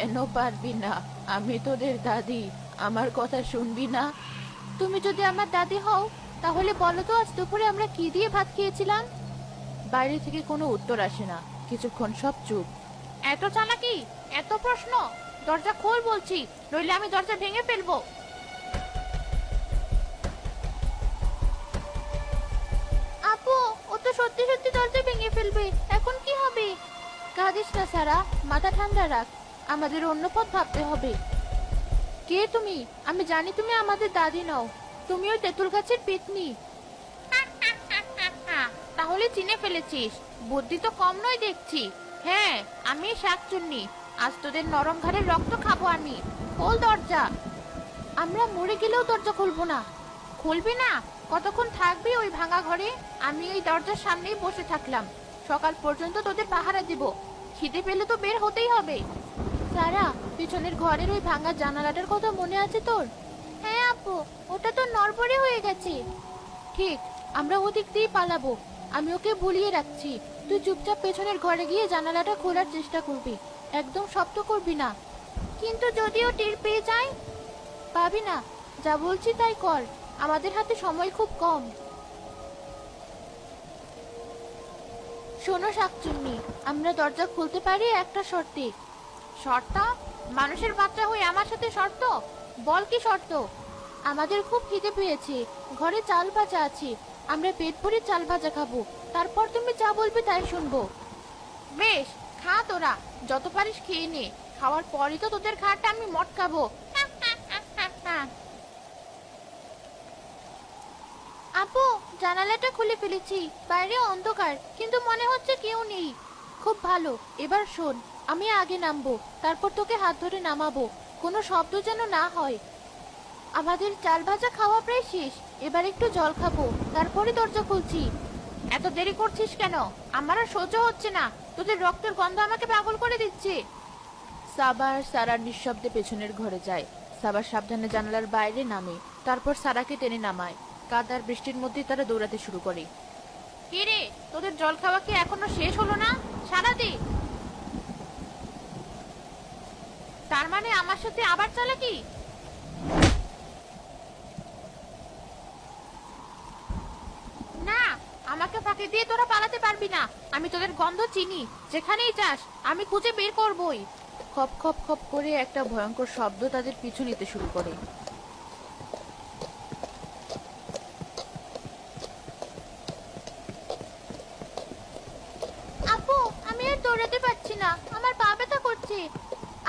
কেন পারবি না? আমি তোদের দাদি। আমার কথা শুনবি না? তুমি যদি আমার দাদি হও, তাহলে বলো তো আজ দুপুরে আমরা কি দিয়ে ভাত খেয়েছিলাম? বাইরে থেকে কোনো উত্তর আসে না। কিছুক্ষণ সব চুপ। এত চালাকি? এত প্রশ্ন? দরজা খোল বলছি, নইলে আমি দরজা ভেঙে ফেলব। আপু, ও তো সত্যি সত্যি দরজা ভেঙে ফেলবে। এখন কি হবে? কাঁদিস না, সারা। মাথা ঠান্ডা রাখ। আমাদের অন্য পথ ভাবতে হবে। কে তুমি? আমি জানি তুমি আমাদের দাদি নও। তুমি ওই তেঁতুল গাছের পেতনি। তাহলে চিনে ফেলেছিস। বুদ্ধি তো কম নয় দেখছি। হ্যাঁ আমি শাকচুন্নি। আজ তোদের নরম ঘাড়ের রক্ত খাব আমি। খোল দরজা। আমরা মরে গেলেও দরজা খুলবো না। খুলবি না? কতক্ষণ থাকবি ওই ভাঙা ঘরে? আমি ওই দরজার সামনেই বসে থাকলাম। সকাল পর্যন্ত তোদের পাহারা দিব। খিদে পেলে তো বের হতেই হবে। সারা, পিছনের ঘরের ওই ভাঙা জানালাটার কথা মনে আছে তোর? হ্যাঁ আপু, ওটা তো নড়বড়ে হয়ে গেছে। ঠিক, আমরা ওদিক দিয়ে পালাবো। আমি ওকে ভুলিয়ে রাখছি। তুই চুপচাপ পেছনের ঘরে গিয়ে জানালাটা খোলার চেষ্টা করবি। একদম শব্দ করবি না। কিন্তু যদিও টের পেয়ে যায়, পাবি না। যা বলছি তাই কর। আমাদের হাতে সময় খুব কম। শোনো শাকচুন্নি, আমরা দরজা খুলতে পারি একটা শর্তে। শর্ত? মানুষের বাচ্চা হয়ে আমার সাথে শর্ত? বল কি শর্ত? আমাদের খুব খিদে পেয়েছে। ঘরে চাল ভাজা আছে। আমরা পেট ভরে চাল ভাজা খাব। তারপর তুমি যা বলবে তাই শুনব। বেশ, খা তোরা। যত পারিস খেয়ে নে। খাওয়ার পরই তো তোদের খাটটা আমি মটকাবো। আপু, জানালাটা খুলে ফেলেছি। বাইরে অন্ধকার, কিন্তু মনে হচ্ছে কেউ নেই। খুব ভালো, এবার শোন, আমি আগে নামবো, তারপর তোকে হাত ধরে নামাবো, কোনো শব্দ যেন না হয়। আমাদের চাল ভাজা খাওয়া প্রায় শেষ, এবার একটু জল খাব, তারপরে দরজা খুলছি। এত দেরি করছিস কেন? আমার আর সহ্য হচ্ছে না, তোদের রক্তের গন্ধ আমাকে পাগল করে দিচ্ছে। সাবার সারার নিঃশব্দে পেছনের ঘরে যায়। সাবার সাবধানে জানালার বাইরে নামে, তারপর সারাকে টেনে নামায়। কাদার বৃষ্টির মধ্যে তারা দৌড়াতে শুরু করে। কে রে, তোদের জল খাওয়া কি এখনও শেষ হলো না? আমার সাথে আবার চলে কি? না, আমাকে ফাঁকে দিয়ে তোরা পালাতে পারবি না। আমি তোদের গন্ধ চিনি। যেখানেই যাস, আমি খুঁজে বের করবই। খপ খপ খপ করে একটা ভয়ঙ্কর শব্দ তাদের পিছু নিতে শুরু করে। আপু, আমি আর দৌড়াতে পারছি না। আমার পা ব্যথা করছে।